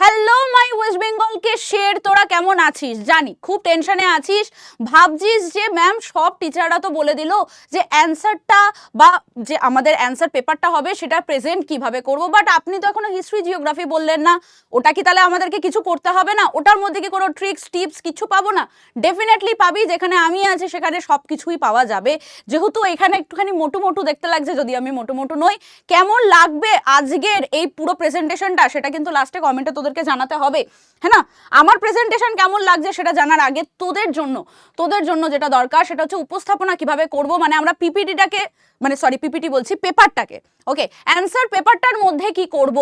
Hello my West বেঙ্গলকে শের, তোরা কেমন আছিস? জানি, খুব টেনশনে আছিস। ভাবছিস যে ম্যাম সব টিচাররা তো বলে দিল যে অ্যান্সারটা বা যে, আমাদের অ্যান্সার পেপারটা হবে, সেটা প্রেজেন্ট কীভাবে করব? বাট আপনি তো এখনও হিস্ট্রি জিওগ্রাফি বললেন না। ওটা কি তাহলে আমাদেরকে কিছু করতে হবে না? ওটার মধ্যে কি কোনো ট্রিক্স টিপস কিছু পাবো না? ডেফিনেটলি পাবি, যেখানে আমি আছি, সেখানে সব কিছুই পাওয়া যাবে। যেহেতু এখানে একটুখানি মোটু মোটু দেখতে লাগছে, যদি আমি মোটু মোটু নই। কেমন লাগবে আজকের এই পুরো প্রেজেন্টেশনটা সেটা কিন্তু লাস্টে কমেন্টে তোদেরকে জানাতে হবে। হ্যাঁ না? আমার প্রেজেন্টেশন কেমন লাগছে সেটা জানার আগে তোদের জন্য তোদের জন্য যেটা দরকার সেটা হচ্ছে উপস্থাপনা কীভাবে করব। মানে আমরা পিপিটিটাকে মানে সরি পিপিটি বলছি পেপারটাকে ওকে অ্যান্সার পেপারটার মধ্যে কি করব?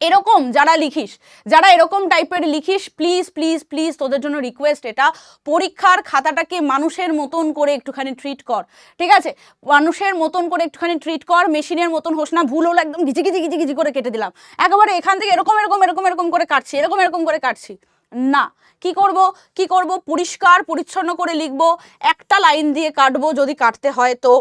এরকম যারা লিখিস, যারা এরকম টাইপের লিখিস প্লিজ প্লিজ প্লিজ তোদের জন্য রিকোয়েস্ট এটা, পরীক্ষার খাতাটাকে মানুষের মতন করে একটুখানি ট্রিট কর, ঠিক আছে? মানুষের মতন করে একটুখানি ট্রিট কর মেশিনের মতন হোস না, ভুল হলো একদম গিজি গিজি গিজি গিজি করে কেটে দিলাম। একেবারে এখান থেকে এরকম এরকম এরকম এরকম করে কাটছি, এরকম এরকম করে কাটছি। না। কি করব? কি করব? পরিষ্কার, পরিচ্ছন্ন করে লিখব। একটা লাইন দিয়ে কাটবো যদি কাটতে হয় তো।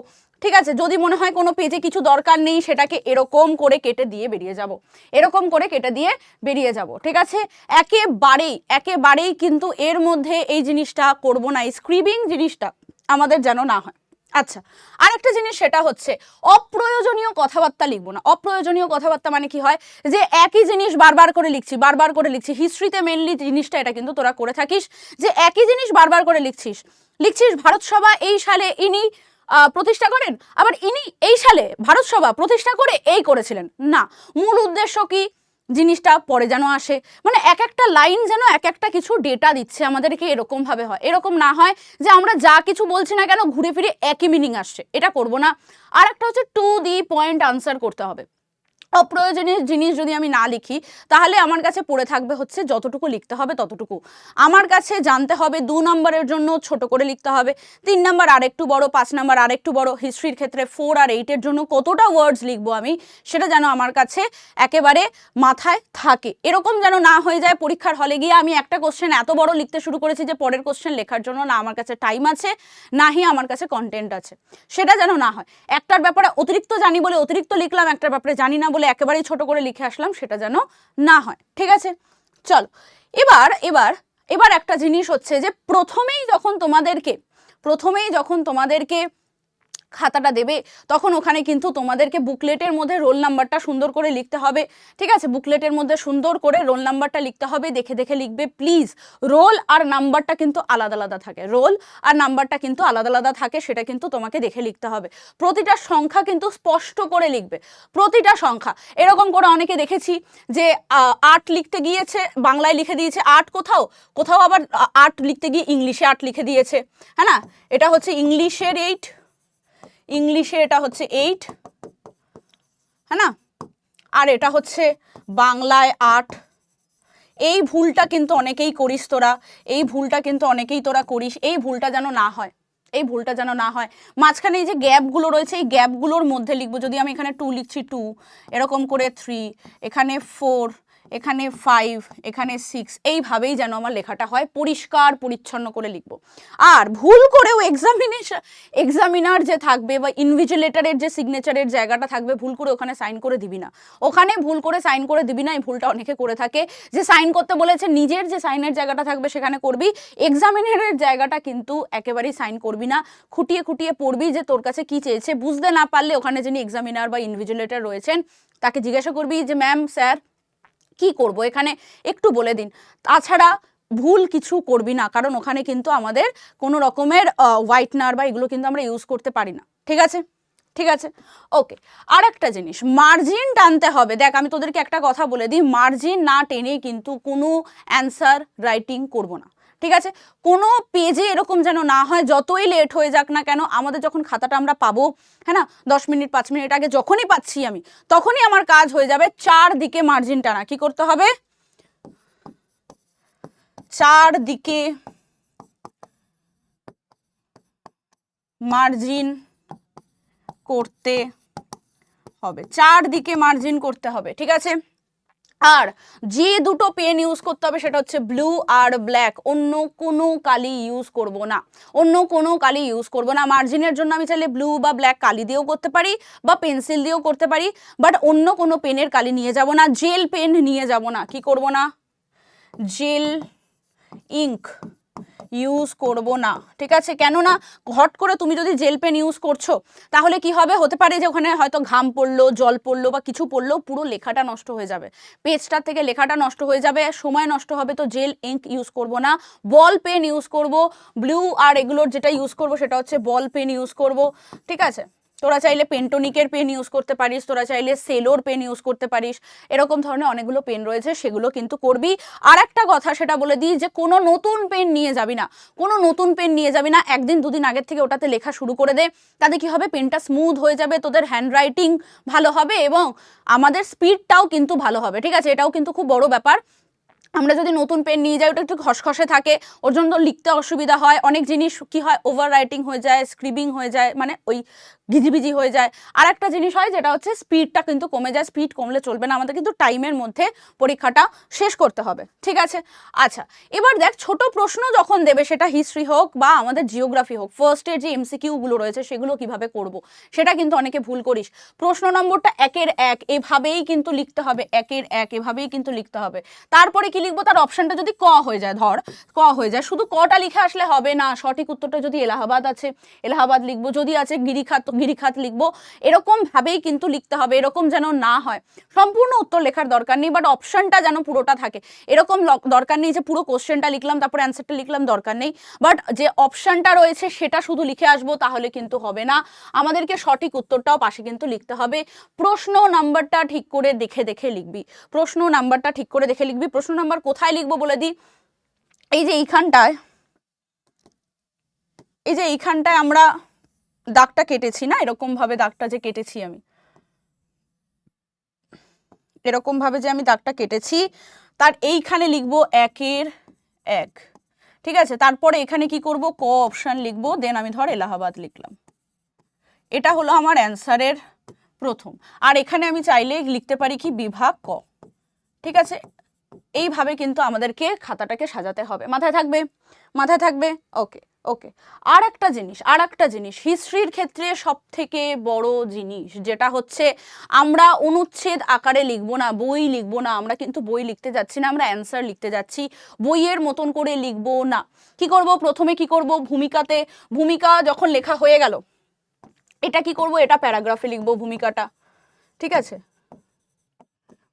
ঠিক আছে, যদি মনে হয় কোনো পেজে কিছু দরকার নেই, সেটাকে এরকম করে কেটে দিয়ে বেরিয়ে যাব। এরকম করে কেটে দিয়ে বেরিয়ে যাব, ঠিক আছে? একেবারেই একেবারেই কিন্তু এর মধ্যে এই জিনিসটা করব না স্ক্রিবিং জিনিসটা আমাদের যেন না হয়। আচ্ছা আরেকটা জিনিস সেটা হচ্ছে, অপ্রয়োজনীয় কথাবার্তা লিখব না। অপ্রয়োজনীয় কথাবার্তা মানে কি হয়? যে একই জিনিস বারবার করে লিখছি, বারবার করে লিখছি হিস্ট্রিতে মেনলি জিনিসটা এটা কিন্তু তোরা করে থাকিস, যে একই জিনিস বারবার করে লিখছিস লিখছিস ভারত সভা এই সালে, ইনি প্রতিষ্ঠা করেন? আবার ইনি এই সালে ভারত সভা প্রতিষ্ঠা করে এই করেছিলেন। না, মূল উদ্দেশ্য কি? জিনিসটা পরে যেন আসে। মানে এক একটা লাইন যেন এক একটা কিছু ডেটা দিচ্ছে আমাদেরকে এরকমভাবে হয়। এরকম না হয় যে আমরা যা কিছু বলছি না কেন ঘুরে ফিরে একই মিনিং আসছে। এটা করব না। আর একটা হচ্ছে টু দি পয়েন্ট আনসার করতে হবে। অপ্রয়োজনীয় জিনিস যদি আমি না লিখি, তাহলে আমার কাছে পড়ে থাকবে হচ্ছে যতটুকু লিখতে হবে ততটুকু। আমার কাছে জানতে হবে দু নম্বরের জন্য ছোট করে লিখতে হবে, তিন নম্বর আরেকটু বড়, পাঁচ নম্বর আরেকটু বড় হিস্ট্রির ক্ষেত্রে ফোর আর এইটের জন্য কতটা ওয়ার্ডস লিখব আমি, সেটা যেন আমার কাছে একেবারে মাথায় থাকে। এরকম যেন না হয়ে যায় পরীক্ষার হলে গিয়ে আমি একটা কোশ্চেন এত বড় লিখতে শুরু করেছি যে পরের কোশ্চেন লেখার জন্য না আমার কাছে টাইম আছে, নাহি আমার কাছে কন্টেন্ট আছে। সেটা যেন না হয়। একটার ব্যাপারে অতিরিক্ত জানি বলে অতিরিক্ত লিখলাম, একটার ব্যাপারে জানি না বলে একেবারেই ছোট করে লিখে আসলাম, সেটা যেন না হয়। ঠিক আছে? চলো। এবার এবার এবার একটা জিনিস হচ্ছে যে প্রথমেই যখন তোমাদেরকে, প্রথমেই যখন তোমাদেরকে খাতাটা দেবে, তখন ওখানে কিন্তু তোমাদেরকে বুকলেটের মধ্যে রোল নাম্বারটা সুন্দর করে লিখতে হবে। ঠিক আছে? বুকলেটের মধ্যে সুন্দর করে রোল নাম্বারটা লিখতে হবে, দেখে দেখে লিখবে। প্লিজ রোল আর নাম্বারটা কিন্তু আলাদা আলাদা থাকে। রোল আর নাম্বারটা কিন্তু আলাদা আলাদা থাকে, সেটা কিন্তু তোমাকে দেখে লিখতে হবে। প্রতিটা সংখ্যা কিন্তু স্পষ্ট করে লিখবে। প্রতিটা সংখ্যা। এরকম করে অনেকে দেখেছি যে আট লিখতে গিয়েছে, বাংলায় লিখে দিয়েছে আট কোথাও কোথাও আবার আট লিখতে গিয়ে ইংলিশে আট লিখে দিয়েছে। হ্যাঁ না? এটা হচ্ছে ইংলিশের এইট ইংলিশে এটা হচ্ছে এইট হ্যাঁ না? আর এটা হচ্ছে বাংলায় আট। এই ভুলটা কিন্তু অনেকেই করিস তোরা, এই ভুলটা কিন্তু অনেকেই তোরা করিস, এই ভুলটা যেন না হয়, এই ভুলটা যেন না হয়। মাঝখানে এই যে গ্যাপগুলো রয়েছে, এই গ্যাপগুলোর মধ্যে লিখব, যদি আমি এখানে টু লিখছি টু এরকম করে থ্রি এখানে ফোর এখানে ফাইভ এখানে সিক্স এইভাবেই যেন আমার লেখাটা হয়, পরিষ্কার, পরিচ্ছন্ন করে লিখব। আর ভুল করেও এক্সামিনেশন এক্সামিনার যে থাকবে বা ইনভিজিলেটারের যে সিগনেচারের জায়গাটা থাকবে, ভুল করে ওখানে সাইন করে দিবি না। ওখানে ভুল করে সাইন করে দিবি না, এই ভুলটা অনেকে করে থাকে। যে সাইন করতে বলেছে, নিজের যে সাইনের জায়গাটা থাকবে, সেখানে করবি। এক্সামিনারের জায়গাটা কিন্তু একেবারেই সাইন করবি না। খুঁটিয়ে খুঁটিয়ে পড়বি যে তোর কাছে কি চেয়েছে। বুঝতে না পারলে ওখানে যিনি এক্সামিনার বা ইনভিজিলেটর রয়েছেন, তাকে জিজ্ঞাসা করবি যে ম্যাম স্যার কি করব? এখানে একটু বলে দিন। তাছাড়া ভুল কিছু করবি না, কারণ ওখানে কিন্তু আমাদের কোনো রকমের হোয়াইটনার বা এগুলো কিন্তু আমরা ইউজ করতে পারি না। ঠিক আছে? ঠিক আছে? ওকে আর একটা জিনিস মার্জিন টানতে হবে। দেখ, আমি তোদেরকে একটা কথা বলে দিই মার্জিন না টেনে কিন্তু কোনো অ্যান্সার রাইটিং করব না। ঠিক আছে? কোনো পেজে এরকম যেন না হয়, যতই লেট হয়ে যাক না কেন, আমাদের যখন খাতাটা আমরা পাবো হ্যাঁ না? দশ মিনিট, পাঁচ মিনিট আগে যখনই পাচ্ছি আমি, তখনই আমার কাজ হয়ে যাবে চার দিকে মার্জিন টানা। কি করতে হবে? চার দিকে মার্জিন করতে হবে। চার দিকে মার্জিন করতে হবে, ঠিক আছে? আর যে দুটো পেন ইউজ করতে হবে সেটা হচ্ছে ব্লু আর ব্ল্যাক অন্য কোনো কালি ইউজ করব না। অন্য কোনো কালি ইউজ করব না। মার্জিনের জন্য আমি চাইলে ব্লু বা ব্ল্যাক কালি দিয়েও করতে পারি বা পেন্সিল দিয়েও করতে পারি। বাট অন্য কোনো পেনের কালি নিয়ে যাব না। জেল পেন নিয়ে যাব না। কি করব না? জেল ইঙ্ক ইউজ করব না, ঠিক আছে? কেননা হট করে তুমি যদি জেল পেন ইউজ করছ, তাহলে কি হবে? হতে পারে যে ওখানে হয়তো ঘাম পড়ল, জল পড়ল বা কিছু পড়ল, পুরো লেখাটা নষ্ট হয়ে যাবে। পেজটার থেকে লেখাটা নষ্ট হয়ে যাবে, সময় নষ্ট হবে, তো জেল ইঙ্ক ইউজ করব না। বল পেন ইউজ করব ব্লু আর এগুলোর যেটা ইউজ করব, সেটা হচ্ছে বল পেন ইউজ করব, ঠিক আছে? তোরা চাইলে পেন্টোনিকের পেন ইউজ করতে পারিস, তোরা চাইলে সেলোর পেন ইউজ করতে পারিস, এরকম ধরনের অনেকগুলো পেন রয়েছে, সেগুলো কিন্তু করবি। আর একটা কথা সেটা বলে দিই যে কোনো নতুন পেন নিয়ে যাবি না, কোনো নতুন পেন নিয়ে যাবি না, একদিন দুদিন আগের থেকে ওটাতে লেখা শুরু করে দে, তাতে কি হবে? পেনটা স্মুথ হয়ে যাবে, তোদের হ্যান্ডরাইটিং ভালো হবে এবং আমাদের স্পিডটাও কিন্তু ভালো হবে, ঠিক আছে? এটাও কিন্তু খুব বড় ব্যাপার। আমরা যদি নতুন পেন নিয়ে যাই, ওটা একটু খসখসে থাকে, ওর জন্য লিখতে অসুবিধা হয়, অনেক জিনিস কি হয়? ওভার রাইটিং হয়ে যায় স্ক্রিবিং হয়ে যায় মানে ওই ঘিজিবিজি হয়ে যায়। আর একটা জিনিস হয় যেটা হচ্ছে স্পিডটা কিন্তু কমে যায়। স্পিড কমলে চলবে না। আমাদের কিন্তু টাইমের মধ্যে পরীক্ষাটা শেষ করতে হবে। ঠিক আছে? আচ্ছা এবার দেখ, ছোট প্রশ্ন যখন দেবে, সেটা হিস্ট্রি হোক বা আমাদের জিওগ্রাফি হোক ফার্স্টের যে এমসিকিউগুলো রয়েছে, সেগুলো কীভাবে করব? সেটা কিন্তু অনেকে ভুল করিস। প্রশ্ন নম্বরটা একের এক। এভাবেই কিন্তু লিখতে হবে। একের এক। এভাবেই কিন্তু লিখতে হবে। তারপরে কি লিখব? তার অপশানটা যদি ক হয়ে যায়, ধর, ক হয়ে যায়, শুধু কটা লিখে আসলে হবে না। সঠিক উত্তরটা যদি এলাহাবাদ আছে, এলাহাবাদ লিখব। যদি আছে গিরিখাত গিরিখাত লিখব। এরকম ভাবেই কিন্তু লিখতে হবে, এরকম যেন না হয়। সম্পূর্ণ উত্তর লেখার দরকার নেই বাট অপশনটা যেন পুরোটা থাকে। এরকম দরকার নেই যে পুরো কোশ্চেনটা লিখলাম, তারপর অ্যান্সারটা লিখলাম, দরকার নেই। বাট যে অপশনটা রয়েছে, সেটা শুধু লিখে আসব, তাহলে কিন্তু হবে না। আমাদেরকে সঠিক উত্তরটাও পাশে কিন্তু লিখতে হবে। প্রশ্ন নাম্বারটা ঠিক করে দেখে দেখে লিখবি। প্রশ্ন নাম্বারটা ঠিক করে দেখে লিখবি। প্রশ্ন নাম্বার কোথায় লিখব বলে দিই? এই যে এইখানটায়, এই যে এইখানটায় আমরা দাগটা কেটেছি না? এরকম ভাবে দাগটা যে কেটেছি আমি। এরকম ভাবে যে আমি দাগটা কেটেছি, তার এইখানে লিখব একের এক। ঠিক আছে? তারপরে এখানে কি করব? ক অপশান লিখব, দেন আমি ধর এলাহাবাদ লিখলাম। এটা হলো আমার অ্যান্সারের প্রথম। আর এখানে আমি চাইলে লিখতে পারি কি? বিভাগ ক। ঠিক আছে? এইভাবে কিন্তু আমাদেরকে খাতাটাকে সাজাতে হবে। মাথায় থাকবে? মাথায় থাকবে? ওকে। ওকে আর একটা জিনিস আর একটা জিনিস, হিস্ট্রির ক্ষেত্রে সব থেকে বড় জিনিস যেটা হচ্ছে আমরা অনুচ্ছেদ আকারে লিখব না, বই লিখব না, আমরা কিন্তু বই লিখতে যাচ্ছি না, আমরা অ্যান্সার লিখতে যাচ্ছি, বইয়ের মতন করে লিখব না। কি করব? প্রথমে কি করব? ভূমিকাতে, ভূমিকা যখন লেখা হয়ে গেল, এটা কি করব? এটা প্যারাগ্রাফে লিখব ভূমিকাটা, ঠিক আছে?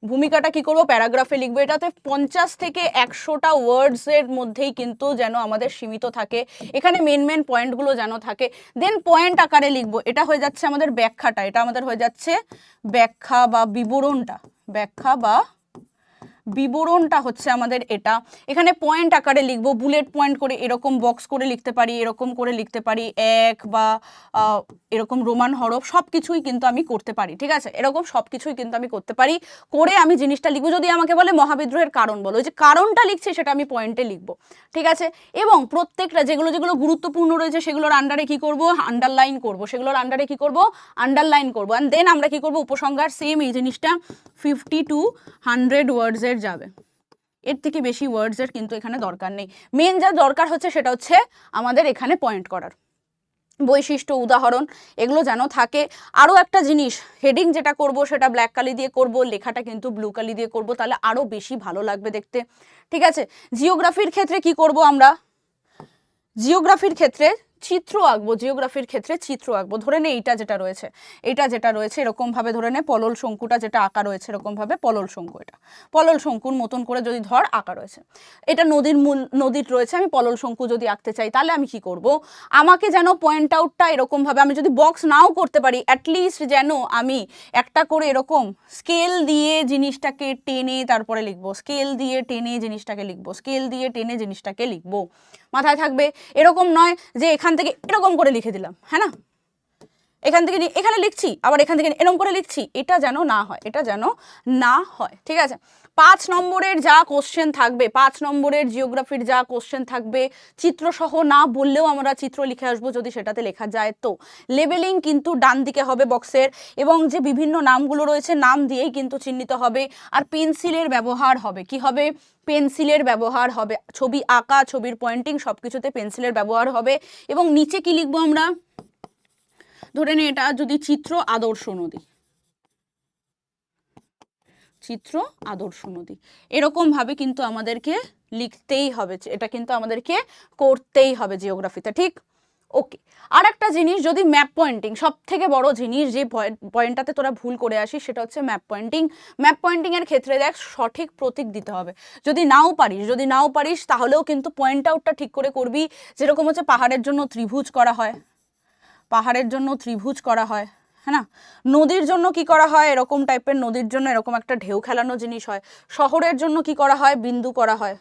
ভূমিকাটা কি করব? প্যারাগ্রাফে লিখব। এটাতে পঞ্চাশ থেকে একশোটা ওয়ার্ডসের মধ্যেই কিন্তু যেন আমাদের সীমিত থাকে। এখানে মেন মেন পয়েন্টগুলো যেন থাকে। দেন পয়েন্ট আকারে লিখব। এটা হয়ে যাচ্ছে আমাদের ব্যাখ্যাটা। এটা আমাদের হয়ে যাচ্ছে ব্যাখ্যা বা বিবরণটা। ব্যাখ্যা বা বিবরণটা হচ্ছে আমাদের এটা। এখানে পয়েন্ট আকারে লিখব বুলেট পয়েন্ট করে এরকম বক্স করে লিখতে পারি, এরকম করে লিখতে পারি, এক বা এরকম রোমান হরফ সব কিছুই কিন্তু আমি করতে পারি, ঠিক আছে? এরকম সব কিছুই কিন্তু আমি করতে পারি। করে আমি জিনিসটা লিখব, যদি আমাকে বলে মহাবিদ্রোহের কারণ বলো যে কারণটা লিখছি সেটা আমি পয়েন্টে লিখব, ঠিক আছে? এবং প্রত্যেকটা যেগুলো যেগুলো গুরুত্বপূর্ণ রয়েছে সেগুলোর আন্ডারে কি করব? আন্ডারলাইন করব। সেগুলোর আন্ডারে কি করব? আন্ডারলাইন করব। অ্যান্ড দেন আমরা কি করব? উপসংহার সেম এই জিনিসটা ফিফটি টু হান্ড্রেড ওয়ার্ডসের যাবে। এর থেকে বেশি ওয়ার্ডসের কিন্তু এখানে দরকার নেই। মেন যা দরকার হচ্ছে সেটা হচ্ছে আমাদের এখানে পয়েন্ট করার। বৈশিষ্ট্য, উদাহরণ, এগুলো যেন থাকে। আরও একটা জিনিস হেডিং যেটা করব সেটা ব্ল্যাক কালি দিয়ে করব, লেখাটা কিন্তু ব্লু কালি দিয়ে করব, তাহলে আরও বেশি ভালো লাগবে দেখতে। ঠিক আছে? জিওগ্রাফির ক্ষেত্রে কি করব আমরা? জিওগ্রাফির ক্ষেত্রে চিত্র আঁকবো জিওগ্রাফির ক্ষেত্রে চিত্র আঁকবো। ধরে নে এইটা যেটা রয়েছে এটা যেটা রয়েছে এরকম ভাবে ধরে নে পলল শঙ্কুটা যেটা আঁকা রয়েছে এরকম ভাবে পলল শঙ্কু এটা। পলল শঙ্কুর মতন করে যদি ধর আঁকা রয়েছে। এটা নদীর মূল, নদীর রয়েছে, আমি পলল শঙ্কু যদি আঁকতে চাই তাহলে আমি কি করব? আমাকে যেন পয়েন্ট আউটটা এরকম ভাবে আমি যদি বক্স নাও করতে পারি অ্যাটলিস্ট যেন আমি একটা করে এরকম স্কেল দিয়ে জিনিসটাকে টেনে তারপরে লিখব। স্কেল দিয়ে টেনে জিনিসটাকে লিখব। স্কেল দিয়ে টেনে জিনিসটাকে লিখব। মাথায় থাকবে? এরকম নয় যে এখান থেকে এরকম করে লিখে দিলাম হ্যাঁ না? এখান থেকে এখানে লিখছি, আবার এখান থেকে এরম করে লিখছি। এটা যেন না হয়, এটা যেন না হয়, ঠিক আছে? পাঁচ নম্বরের যা কোশ্চেন থাকবে, পাঁচ নম্বরের জিওগ্রাফির যা কোশ্চেন থাকবে, চিত্রসহ না বললেও আমরা চিত্র লিখে আসব যদি সেটাতে লেখা যায় তো। লেবেলিং কিন্তু ডান দিকে হবে বক্সের এবং যে বিভিন্ন নামগুলো রয়েছে, নাম দিয়েই কিন্তু চিহ্নিত হবে। আর পেন্সিলের ব্যবহার হবে, কি হবে? পেন্সিলের ব্যবহার হবে। ছবি আঁকা, ছবির পয়েন্টিং সব কিছুতে পেন্সিলের ব্যবহার হবে এবং নিচে কি লিখব আমরা? ধরে নে এটা যদি চিত্র আদর্শ নদী। চিত্র আদর্শ নদী। এরকম ভাবে কিন্তু আমাদেরকে লিখতেই হবে, এটা কিন্তু আমাদেরকে করতেই হবে জিওগ্রাফিতে ঠিক? ওকে আর একটা জিনিস যদি ম্যাপ পয়েন্টিং সব থেকে বড় জিনিস যে পয়েন্টটাতে তোরা ভুল করে আসিস, সেটা হচ্ছে ম্যাপ পয়েন্টিং ম্যাপ পয়েন্টিং এর ক্ষেত্রে দেখ, সঠিক প্রতীক দিতে হবে। যদি নাও পারিস, যদি নাও পারিস, তাহলেও কিন্তু পয়েন্ট আউটটা ঠিক করে করবি। যেরকম হচ্ছে পাহাড়ের জন্য ত্রিভুজ করা হয়। পাহাড়ের জন্য ত্রিভুজ করা হয় হ্যাঁ না? নদীর জন্য কি করা হয়? এরকম টাইপের নদীর জন্য এরকম একটা ঢেউ খেলানো জিনিস হয়। শহরের জন্য কি করা হয়? বিন্দু করা হয়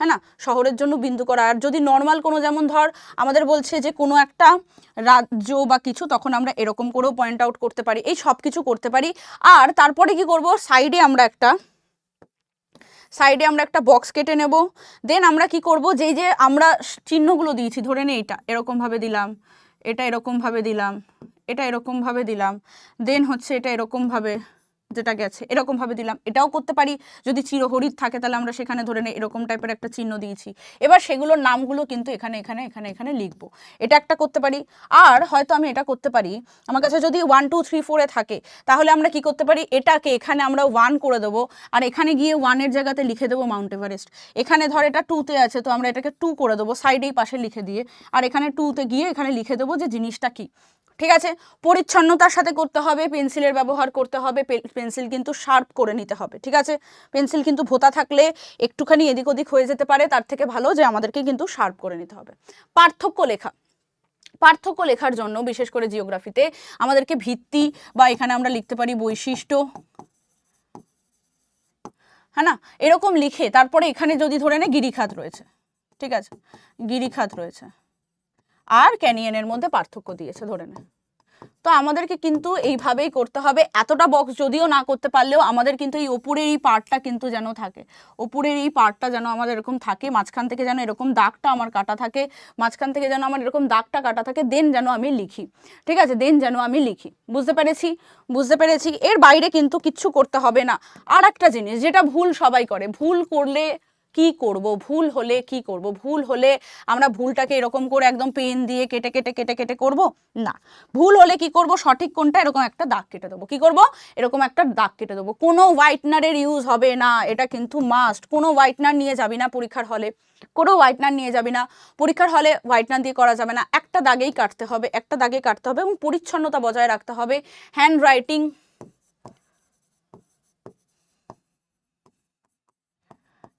হ্যাঁ না? শহরের জন্য বিন্দু করা আর যদি নর্মাল কোনো যেমন ধর, আমাদের বলছে যে কোনো একটা রাজ্য বা কিছু, তখন আমরা এরকম করেও পয়েন্ট আউট করতে পারি। এই সব কিছু করতে পারি। আর তারপরে কি করব? সাইডে আমরা একটা সাইডে আমরা একটা বক্স কেটে নেব। দেন আমরা কি করব? যেই যে আমরা চিহ্নগুলো দিয়েছি, ধরে নে এটা এরকমভাবে দিলাম। এটা এরকমভাবে দিলাম এটা এরকমভাবে দিলাম দেন হচ্ছে এটা এরকমভাবে যেটা গেছে। এরকমভাবে দিলাম। এটাও করতে পারি। যদি চিরহরিৎ থাকে, তাহলে আমরা সেখানে ধরে নিই, এরকম টাইপের একটা চিহ্ন দিয়েছি। এবার সেগুলোর নামগুলো কিন্তু এখানে এখানে এখানে এখানে লিখব। এটা একটা করতে পারি। আর হয়তো আমি এটা করতে পারি। আমার কাছে যদি ওয়ান টু থ্রি ফোরে থাকে, তাহলে আমরা কি করতে পারি? এটাকে এখানে আমরা ওয়ান করে দেবো। আর এখানে গিয়ে ওয়ানের জায়গাতে লিখে দেবো মাউন্ট এভারেস্ট এখানে ধর এটা টুতে আছে, তো আমরা এটাকে টু করে দেবো। সাইডেই পাশে লিখে দিয়ে। আর এখানে টুতে গিয়ে এখানে লিখে দেবো যে জিনিসটা কী। ঠিক আছে? পরিচ্ছন্নতার সাথে করতে হবে, পেন্সিলের ব্যবহার করতে হবে পেন্সিল কিন্তু শার্প করে নিতে হবে, ঠিক আছে? পেন্সিল কিন্তু ভোতা থাকলে একটুখানি এদিক ওদিক হয়ে যেতে পারে, তার থেকে ভালো যে আমাদেরকে কিন্তু শার্প করে নিতে হবে। পার্থক্য লেখা। পার্থক্য লেখার জন্য, বিশেষ করে জিওগ্রাফিতে, আমাদেরকে ভিত্তি বা এখানে আমরা লিখতে পারি বৈশিষ্ট্য। হ্যাঁ না? এরকম লিখে, তারপরে এখানে যদি ধরে নে গিরিখাত রয়েছে, ঠিক আছে? গিরিখাত রয়েছে। আর ক্যানিয়নের মধ্যে পার্থক্য দিয়েছে, ধরে নে তো আমাদেরকে কিন্তু এইভাবেই করতে হবে। এতটা বক্স যদিও না করতে পারলেও আমাদের কিন্তু এই ওপরের এই পার্টটা কিন্তু যেন থাকে। ওপরের এই পার্টটা যেন আমাদের এরকম থাকে, মাঝখান থেকে যেন এরকম দাগটা আমার কাটা থাকে, মাঝখান থেকে যেন আমার এরকম দাগটা কাটা থাকে দেন যেন আমি লিখি। ঠিক আছে? দেন যেন আমি লিখি। বুঝতে পেরেছি? বুঝতে পেরেছি? এর বাইরে কিন্তু কিচ্ছু করতে হবে না। আর একটা জিনিস, যেটা ভুল সবাই করে, ভুল করলে কি করব? ভুল হলে কি করব? ভুল হলে আমরা ভুলটাকে এরকম করে একদম পেন দিয়ে কেটে কেটে কেটে কেটে করব? না। ভুল হলে কি করব? সঠিক কোনটা? এরকম একটা দাগ কেটে দেবো। কি করব? এরকম একটা দাগ কেটে দেবো। কোনো হোয়াইটনারের ইউজ হবে না। এটা কিন্তু মাস্ট কোনো হোয়াইটনার নিয়ে যাবি না পরীক্ষার হলে। কোনো হোয়াইটনার নিয়ে যাবি না। পরীক্ষার হলে হোয়াইটনার দিয়ে করা যাবে না। একটা দাগেই কাটতে হবে। একটা দাগে কাটতে হবে এবং পরিচ্ছন্নতা বজায় রাখতে হবে। Hand writing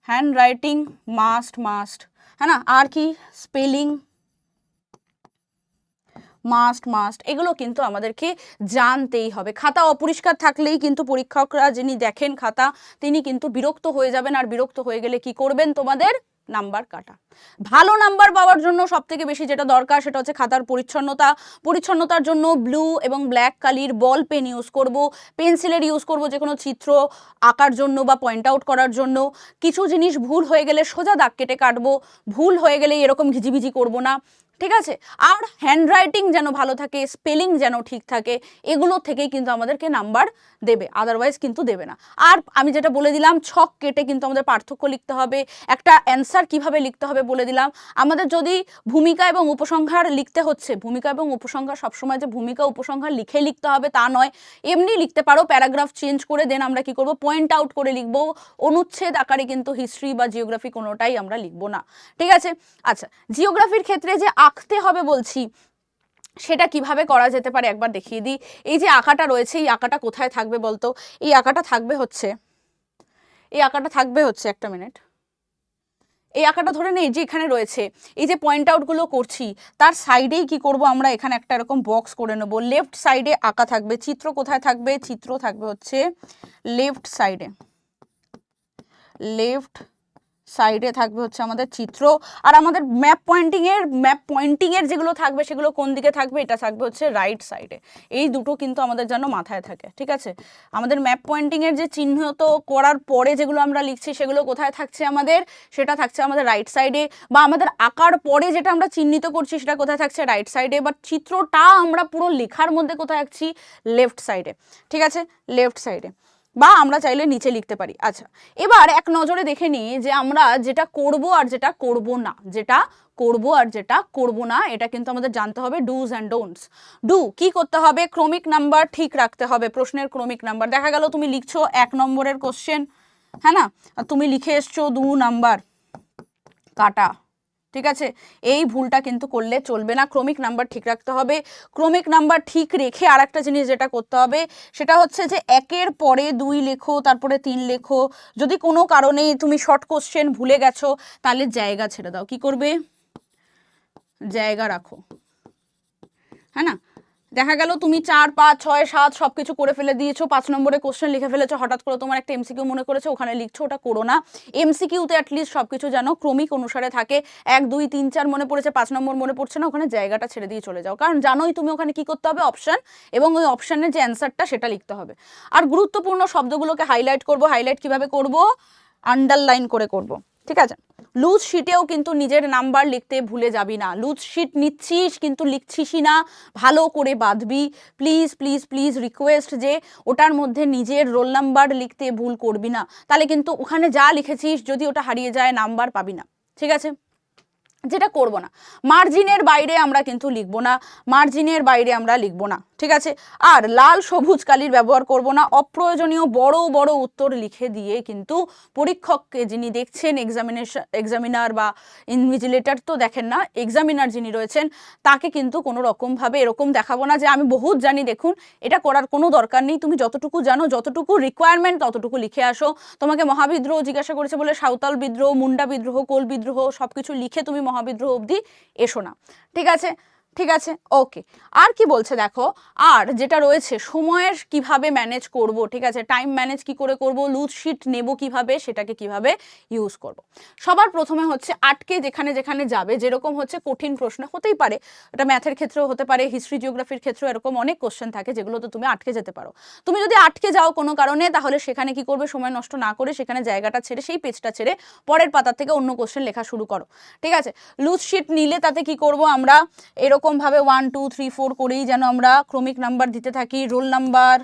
hand writing must must হ্যাঁ না আর কি স্পেলিং মাস্ট মাস্ট এগুলো কিন্তু আমাদেরকে জানতেই হবে। খাতা অপরিষ্কার থাকলেই কিন্তু পরীক্ষকরা যিনি দেখেন খাতা, তিনি কিন্তু বিরক্ত হয়ে যাবেন। আর বিরক্ত হয়ে গেলে কি করবেন তোমাদের? নাম্বার কাটা। ভালো নাম্বার পাওয়ার জন্য সব থেকে বেশি যেটা দরকার সেটা হচ্ছে খাতার পরিচ্ছন্নতা। পরিচ্ছন্নতার জন্য ব্লু এবং ব্ল্যাক কালির বল পেন ইউজ করব, পেন্সিলের ইউজ করব যে কোনো চিত্র আঁকার জন্য বা পয়েন্ট আউট করার জন্য। কিছু জিনিস ভুল হয়ে গেলে সোজা দাগ কেটে কাটবো, ভুল হয়ে গেলে এরকম ঘিজিভিজি করব না। ঠিক আছে? আর হ্যান্ডরাইটিং যেন ভালো থাকে স্পেলিং যেন ঠিক থাকে, এগুলো থেকেই কিন্তু আমাদেরকে নাম্বার দেবে আদারওয়াইজ কিন্তু দেবে না। আর আমি যেটা বলে দিলাম, ছক কেটে কিন্তু আমাদের পার্থক্য লিখতে হবে, একটা অ্যান্সার কীভাবে লিখতে হবে বলে দিলাম। আমাদের যদি ভূমিকা এবং উপসংহার লিখতে হচ্ছে, ভূমিকা এবং উপসংহার সবসময় যে ভূমিকা, উপসংহার লিখে লিখতে হবে তা নয়। এমনি লিখতে পারো প্যারাগ্রাফ চেঞ্জ করে দেন আমরা কি করব? পয়েন্ট আউট করে লিখব। অনুচ্ছেদ আকারে কিন্তু হিস্ট্রি বা জিওগ্রাফি কোনোটাই আমরা লিখব না। ঠিক আছে? আচ্ছা জিওগ্রাফির ক্ষেত্রে যে আঁকতে হবে বলছি, সেটা কীভাবে করা যেতে পারে একবার দেখিয়ে দিই। এই যে আঁকাটা রয়েছে, এই আঁকাটা কোথায় থাকবে বলতো? এই আঁকাটা থাকবে হচ্ছে, এই আঁকাটা থাকবে হচ্ছে একটা মিনিট। এই আঁকাটা ধরে নেই যে এখানে রয়েছে। এই যে পয়েন্ট আউটগুলো করছি, তার সাইডেই কি করব আমরা? এখানে একটা এরকম বক্স করে নেব। লেফট সাইডে আঁকা থাকবে, চিত্র কোথায় থাকবে? চিত্র থাকবে হচ্ছে লেফট সাইডে লেফট সাইডে থাকবে হচ্ছে আমাদের চিত্র। আর আমাদের ম্যাপ পয়েন্টিং এর ম্যাপ পয়েন্টিং এর যেগুলো থাকবে, সেগুলো কোন দিকে থাকবে, এটা থাকবে হচ্ছে রাইট সাইডে এই দুটো কিন্তু আমাদের যেন মাথায় থাকে, ঠিক আছে? আমাদের ম্যাপ পয়েন্টিং এর যে চিহ্নিত করার পরে যেগুলো আমরা লিখছি, সেগুলো কোথায় থাকছে আমাদের? সেটা থাকছে আমাদের রাইট সাইডে বা আমাদের আঁকার পরে যেটা আমরা চিহ্নিত করছি, সেটা কোথায় থাকছে? রাইট সাইডে বা চিত্রটা আমরা পুরো লেখার মধ্যে কোথায় রাখছি লেফট সাইডে ঠিক আছে? লেফট সাইডে বা আমরা চাইলে নিচে লিখতে পারি। আচ্ছা এবার এক নজরে দেখে নিই যে আমরা যেটা করব আর যেটা করব না। যেটা করব আর যেটা করব না, এটা কিন্তু আমাদের জানতে হবে ডুজ অ্যান্ড ডোন্টস ডু কি করতে হবে? ক্রমিক নাম্বার ঠিক রাখতে হবে। প্রশ্নের ক্রমিক নাম্বার। দেখা গেল তুমি লিখছো এক নম্বরের কোশ্চেন হ্যাঁ না? তুমি লিখে এসছো দু নাম্বার। কাটা। ঠিক আছে? এই ভুলটা কিন্তু করলে চলবে না। ক্রমিক নাম্বার ঠিক রাখতে হবে। ক্রমিক নাম্বার ঠিক রেখে আর একটা জিনিস যেটা করতে হবে, সেটা হচ্ছে যে একের পরে দুই লেখো, তারপরে তিন লেখো। যদি কোনো কারণে তুমি শর্ট কোশ্চেন ভুলে গেছো, তাহলে জায়গা ছেড়ে দাও। কি করবে? জায়গা রাখো। হ্যাঁ না? দেখা গেল তুমি চার, পাঁচ, ছয়, সাত সব কিছু করে ফেলে দিয়েছ, পাঁচ নম্বরে কোশ্চেন লিখে ফেলেছো, হঠাৎ করে তোমার একটা এমসিকিউ মনে করেছ, ওখানে লিখছো, ওটা করো না। এমসিকিউতে অ্যাটলিস্ট সব কিছু যেন ক্রমিক অনুসারে থাকে। এক, দুই, তিন, চার মনে পড়েছে, পাঁচ নম্বর মনে পড়ছে না, ওখানে জায়গাটা ছেড়ে দিয়ে চলে যাও। কারণ জানোই তুমি ওখানে কি করতে হবে অপশান এবং ওই অপশানের যে অ্যান্সারটা সেটা লিখতে হবে। আর গুরুত্বপূর্ণ শব্দগুলোকে হাইলাইট করব হাইলাইট কীভাবে করব? আন্ডারলাইন করে করব। ঠিক আছে? লুজ শিটেও কিন্তু নিজের নাম্বার লিখতে ভুলে যাবি না। লুজ শিট নিচ্ছিস কিন্তু লিখছিসই না। ভালো করে বাঁধবি। প্লিজ প্লিজ প্লিজ রিকোয়েস্ট যে ওটার মধ্যে নিজের রোল নাম্বার লিখতে ভুল করবি না। তাহলে কিন্তু ওখানে যা লিখেছিস যদি ওটা হারিয়ে যায় নাম্বার পাবি না। ঠিক আছে? যেটা করব না। মার্জিনের বাইরে আমরা কিন্তু লিখব না, মার্জিনের বাইরে আমরা লিখব না, ঠিক আছে? আর লাল সবুজ কালির ব্যবহার করব না, অপ্রয়োজনীয় বড় বড় উত্তর লিখে দিয়ে কিন্তু পরীক্ষককে যিনি দেখছেন এক্সামিনেশন এক্সামিনার বা ইনভিজিলেটর তো দেখেন না এক্সামিনার যিনি রয়েছেন, তাকে কিন্তু কোনো রকমভাবে এরকম দেখাবো না যে আমি বহুত জানি, দেখুন, এটা করার কোনো দরকার নেই, তুমি যতটুকু জানো, যতটুকু রিকোয়ারমেন্ট ততটুকু লিখে আসো। তোমাকে মহাবিদ্রোহ জিজ্ঞাসা করেছে বলে সাঁওতাল বিদ্রোহ, মুন্ডা বিদ্রোহ, কোল বিদ্রোহ সব কিছু লিখে তুমি মহাবিদ্রোহ অবধি এসো না। ঠিক আছে? ঠিক আছে? ওকে আর কি বলছে দেখো? আর যেটা রয়েছে, সময়ের কীভাবে ম্যানেজ করব, ঠিক আছে? টাইম ম্যানেজ কি করে করব? লুজ শিট নেব কীভাবে? সেটাকে কীভাবে ইউজ করব? সবার প্রথমে হচ্ছে আটকে যেখানে যেখানে যাবে, যেরকম হচ্ছে কঠিন প্রশ্ন হতেই পারে। এটা ম্যাথের ক্ষেত্রেও হতে পারে হিস্ট্রি জিওগ্রাফির ক্ষেত্রেও এরকম অনেক কোশ্চেন থাকে যেগুলো তো তুমি আটকে যেতে পারো। তুমি যদি আটকে যাও কোনো কারণে, তাহলে সেখানে কি করবে? সময় নষ্ট না করে সেখানে জায়গাটা ছেড়ে, সেই পেজটা ছেড়ে পরের পাতা থেকে অন্য কোশ্চেন লেখা শুরু করো। ঠিক আছে? লুজ শিট নিলে তাতে কি করব আমরা? এরকমভাবে ওয়ান টু থ্রি ফোর করেই যেন আমরা ক্রমিক নাম্বার দিতে থাকি রোল নাম্বার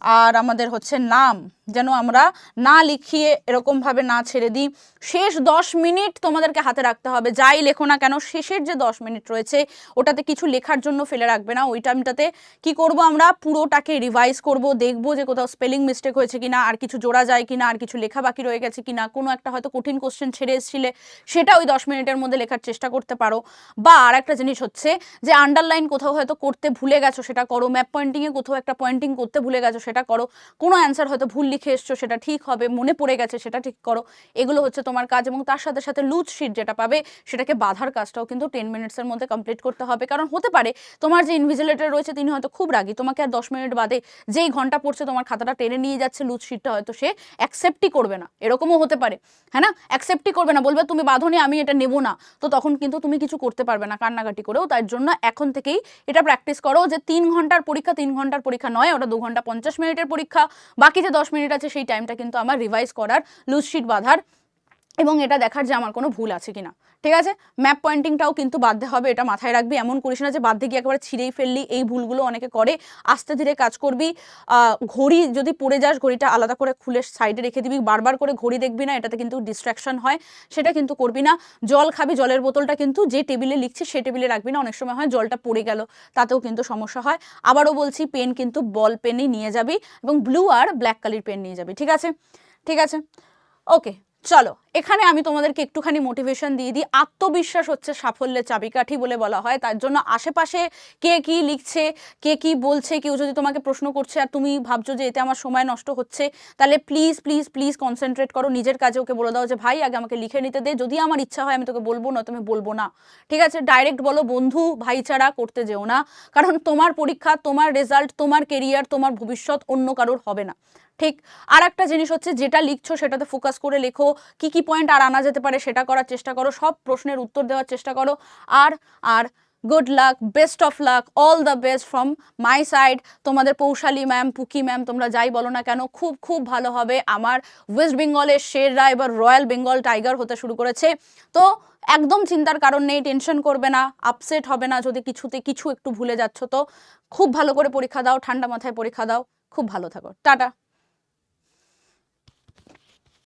আর আমাদের হচ্ছে নাম, যেন আমরা না লিখিয়ে এরকমভাবে না ছেড়ে দিই। শেষ দশ মিনিট তোমাদেরকে হাতে রাখতে হবে, যাই লেখো না কেন, শেষের যে দশ মিনিট রয়েছে, ওটাতে কিছু লেখার জন্য ফেলে রাখবে না। ওই টাইমটাতে কি করব আমরা? পুরোটাকে রিভাইজ করব, দেখব যে কোথাও স্পেলিং মিস্টেক হয়েছে কিনা, আর কিছু জোড়া যায় কিনা, আর কিছু লেখা বাকি রয়ে গেছে কিনা। কোনো একটা হয়তো কঠিন কোশ্চেন ছেড়ে এসেছিলে, সেটা ওই দশ মিনিটের মধ্যে লেখার চেষ্টা করতে পারো। বা আর একটা জিনিস হচ্ছে যে আন্ডারলাইন কোথাও হয়তো করতে ভুলে গেছো, সেটা করো। ম্যাপ পয়েন্টিংয়ে কোথাও একটা পয়েন্টিং করতে ভুলে গেছো সেটা করো। কোনো অ্যান্সার হয়তো ভুল লিখে এসছো, সেটা ঠিক হবে, মনে পড়ে গেছে, সেটা ঠিক করো। এগুলো হচ্ছে তোমার কাজ এবং তার সাথে সাথে লুজ শিট যেটা পাবে, সেটাকে বাধার কাজটাও কিন্তু টেন মিনিটসের মধ্যে কমপ্লিট করতে হবে। কারণ হতে পারে তোমার যে ইনভিজিলেটর রয়েছে, তিনি হয়তো খুব রাগী। তোমাকে আর দশ মিনিট বাদে যেই ঘণ্টা পড়ছে, তোমার খাতাটা টেনে নিয়ে যাচ্ছে লুজ শিটটা হয়তো সে অ্যাকসেপ্টই করবে না। এরকমও হতে পারে হ্যাঁ না? অ্যাকসেপ্টই করবে না, বলবে, তুমি বাঁধনি, আমি এটা নেব না। তো তখন কিন্তু তুমি কিছু করতে পারবে না কান্নাকাটি করেও। তার জন্য এখন থেকেই এটা প্র্যাকটিস করো যে তিন ঘণ্টার পরীক্ষা, তিন ঘণ্টার পরীক্ষা নয়, ওটা দু ঘণ্টা পঞ্চাশ মিনিটের পরীক্ষা, বাকি যে দশ মিনিট আছে সেই টাইমটা কিন্তু আমার রিভাইজ করার লুজশিট বাঁধার এবং এটা দেখার যে আমার কোনো ভুল আছে কি না ঠিক আছে? ম্যাপ পয়েন্টিংটাও কিন্তু বাধ্যে হবে, এটা মাথায় রাখবি। এমন করিস না যে বাধ্যে গিয়ে একেবারে ছিঁড়েই ফেললি, এই ভুলগুলো অনেকে করে। আস্তে ধীরে কাজ করবি। ঘড়ি যদি পড়ে যাস, ঘড়িটা আলাদা করে খুলে সাইডে রেখে দিবি। বারবার করে ঘড়ি দেখবি না, এটাতে কিন্তু ডিস্ট্র্যাকশন হয়। সেটা কিন্তু করবি না। জল খাবি, জলের বোতলটা কিন্তু যে টেবিলে লিখছিস, সে টেবিলে রাখবি না। অনেক সময় হয় জলটা পড়ে গেল, তাতেও কিন্তু সমস্যা হয়। আবারও বলছি পেন কিন্তু বল পেনই নিয়ে যাবি এবং ব্লু আর ব্ল্যাক কালির পেন নিয়ে যাবি, ঠিক আছে? ঠিক আছে? ওকে চলো, এখানে আমি তোমাদেরকে একটুখানি মোটিভেশন দিয়ে দিই। আত্মবিশ্বাস হচ্ছে সাফল্যের চাবিকাঠি বলে বলা হয়। তার জন্য আশেপাশে কে কি লিখছে, কে কি বলছে, কেউ যদি তোমাকে প্রশ্ন করছে আর তুমি ভাবছ যে এতে আমার সময় নষ্ট হচ্ছে, তাহলে প্লিজ প্লিজ প্লিজ কনসেন্ট্রেট করো। নিজের কাজে ওকে বলে দাও যে, ভাই, আগে আমাকে লিখে নিতে দে। যদি আমার ইচ্ছা হয় আমি তোকে বলব না তুমি বলব না। ঠিক আছে? ডাইরেক্ট বলো, বন্ধু, ভাইচারা, করতে যেও না। কারণ তোমার পরীক্ষা, তোমার রেজাল্ট তোমার কেরিয়ার তোমার ভবিষ্যৎ অন্য কারোর হবে না। ঠিক আর একটা জিনিস হচ্ছে যেটা লিখছো সেটাতে ফোকাস করে লেখো, কি কি পয়েন্ট আর আনা যেতে পারে সেটা করার চেষ্টা করো, সব প্রশ্নের উত্তর দেওয়ার চেষ্টা করো। আর আর good luck best of luck all the best from my side তোমাদের পৌশালী ম্যাম পুকি ম্যাম তোমরা যাই বলো না কেন, খুব খুব ভালো হবে। আমার ওয়েস্ট বেঙ্গলের শেররা এবার রয়্যাল বেঙ্গল টাইগার হতে শুরু করেছে। তো একদম চিন্তার কারণ নেই টেনশন করবে না আপসেট হবে না যদি কিছুতে কিছু একটু ভুলে যাচ্ছ তো। খুব ভালো করে পরীক্ষা দাও, ঠান্ডা মাথায় পরীক্ষা দাও। খুব ভালো থাকো। টাটা।